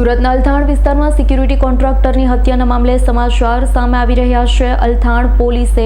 સુરતના અલથાણ વિસ્તારમાં સિક્યુરિટી કોન્ટ્રાક્ટરની હત્યાના મામલે સમાચાર સામે આવી રહ્યા છે. અલથાણ પોલીસે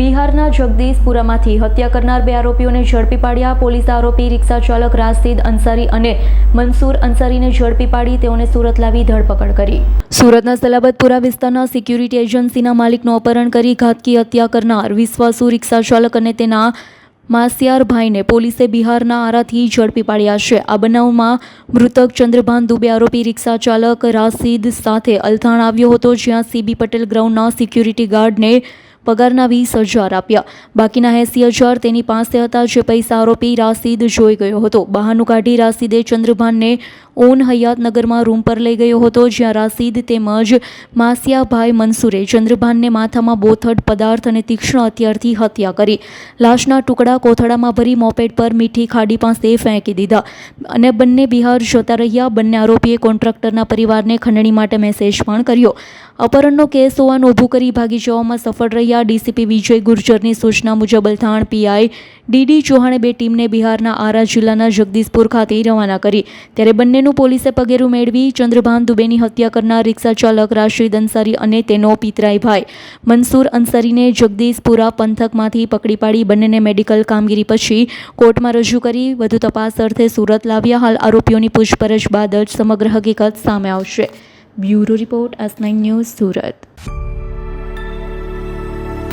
બિહારના જગદીશપુરામાંથી હત્યા કરનાર બે આરોપીઓને ઝડપી પાડ્યા. પોલીસે આરોપી, રિક્ષા ચાલક રાશિદ અંસારી અને મનસૂર અંસારીને ઝડપી પાડી તેઓને સુરત લાવી ધરપકડ કરી. સુરતના સલાબતપુરા વિસ્તારના સિક્યુરિટી એજન્સીના માલિકનું અપહરણ કરી ઘાતકી હત્યા કરનાર વિશ્વાસુ રિક્ષા ચાલક અને તેના માસિયારભાઈને પોલીસે બિહારના આરાથી ઝડપી પાડ્યા છે. આ બનાવમાં મૃતક ચંદ્રભાન દુબે આરોપી રિક્ષા ચાલક રાશિદ સાથે અલથાણ આવ્યો હતો, જ્યાં સીબી પટેલ ગ્રાઉન્ડના સિક્યુરિટી ગાર્ડને પગારના વીસ હજાર આપ્યા. બાકીના એંસી હજાર તેની પાસે હતા, જે પૈસા આરોપી રાશિદ જોઈ ગયો હતો. બહાનું કાઢી રાશિદે ચંદ્રભાનને ઓન હયાતનગરમાં રૂમ પર લઈ ગયો હતો, જ્યાં રાશિદ તેમજ માસિયાભાઈ મનસુરે ચંદ્રભાનને માથામાં બોથડ પદાર્થ અને તીક્ષ્ણ હથિયારથી હત્યા કરી. લાશના ટુકડા કોથળામાં ભરી મોપેડ પર મીઠી ખાડી પાસે ફેંકી દીધા અને બંને બિહાર જતા રહ્યા. બંને આરોપીએ કોન્ટ્રાક્ટરના પરિવારને ખંડણી માટે મેસેજ પણ કર્યો. અપહરણનો કેસ હોવાનું ઊભું કરી ભાગી જવામાં સફળ રહ્યા. ડીસીપી વિજય ગુર્જરની સૂચના મુજબ, અલથાણ પીઆઈ ડીડી ચૌહાણે બે ટીમને બિહારના આરા જિલ્લાના જગદીશપુર ખાતે રવાના કરી. ત્યારે બંનેનું પોલીસે પગેરું મેળવી ચંદ્રભાન દુબેની હત્યા કરનાર રિક્ષા ચાલક રાશિદ અંસારી અને તેનો પિતરાઈ ભાઈ. મનસુર અંસારીને જગદીશપુરા પંથકમાંથી પકડી પાડી બંનેને મેડિકલ કામગીરી પછી કોર્ટમાં રજૂ કરી. વધુ તપાસ અર્થે સુરત લાવ્યા હાલ આરોપીઓની પૂછપરછ બાદ જ સમગ્ર હકીકત સામે આવશે. Bureau report S nine news Surat.